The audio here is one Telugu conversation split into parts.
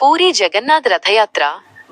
పూరి జగన్నాథ్ రథయాత్ర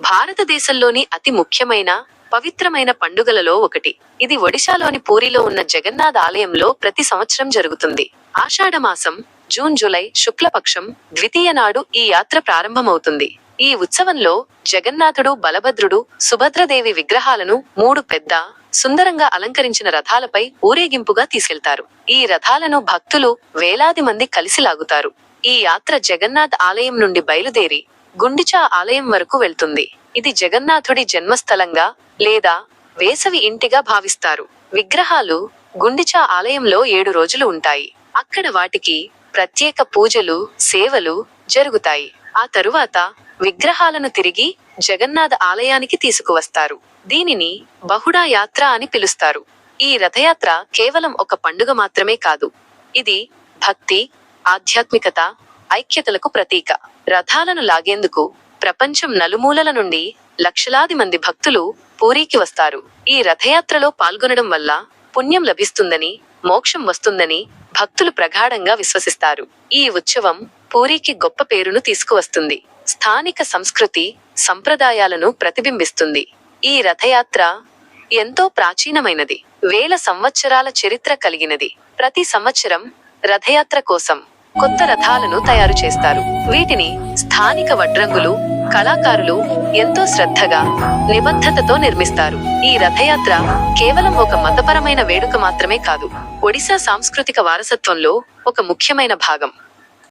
భారతదేశంలోని అతి ముఖ్యమైన పవిత్రమైన పండుగలలో ఒకటి. ఇది ఒడిశాలోని పూరిలో ఉన్న జగన్నాథ్ ఆలయంలో ప్రతి సంవత్సరం జరుగుతుంది. ఆషాఢమాసం జూన్ జూలై శుక్లపక్షం ద్వితీయ నాడు ఈ యాత్ర ప్రారంభమవుతుంది. ఈ ఉత్సవంలో జగన్నాథుడు బలభద్రుడు సుభద్రదేవి విగ్రహాలను మూడు పెద్ద సుందరంగా అలంకరించిన రథాలపై ఊరేగింపుగా తీసుకెళ్తారు. ఈ రథాలను భక్తులు వేలాది మంది కలిసి లాగుతారు. ఈ యాత్ర జగన్నాథ్ ఆలయం నుండి బయలుదేరి గుండిచా ఆలయం వరకు వెళ్తుంది. ఇది జగన్నాథుడి జన్మస్థలంగా లేదా వేసవి ఇంటిగా భావిస్తారు. విగ్రహాలు గుండిచా ఆలయంలో ఏడు రోజులు ఉంటాయి. అక్కడ వాటికి ప్రత్యేక పూజలు సేవలు జరుగుతాయి. ఆ తరువాత విగ్రహాలను తిరిగి జగన్నాథ ఆలయానికి తీసుకువస్తారు. దీనిని బహుడా యాత్ర అని పిలుస్తారు. ఈ రథయాత్ర కేవలం ఒక పండుగ మాత్రమే కాదు. ఇది భక్తి ఆధ్యాత్మికత ఐక్యతలకు ప్రతీక. రథాలను లాగేందుకు ప్రపంచం నలుమూలల నుండి లక్షలాది మంది భక్తులు పూరీకి వస్తారు. ఈ రథయాత్రలో పాల్గొనడం వల్ల పుణ్యం లభిస్తుందని మోక్షం వస్తుందని భక్తులు ప్రగాఢంగా విశ్వసిస్తారు. ఈ ఉత్సవం పూరీకి గొప్ప పేరును తీసుకువస్తుంది. స్థానిక సంస్కృతి సంప్రదాయాలను ప్రతిబింబిస్తుంది. ఈ రథయాత్ర ఎంతో ప్రాచీనమైనది. వేల సంవత్సరాల చరిత్ర కలిగినది. ప్రతి సంవత్సరం రథయాత్ర కోసం కొత్త రథాలను తయారు చేస్తారు. వీటిని స్థానిక వడ్రంగులు కళాకారులు ఎంతో శ్రద్ధగా నిబద్ధతతో నిర్మిస్తారు. ఈ రథయాత్ర కేవలం ఒక మతపరమైన వేడుక మాత్రమే కాదు ఒడిశా సాంస్కృతిక వారసత్వంలో ఒక ముఖ్యమైన భాగం.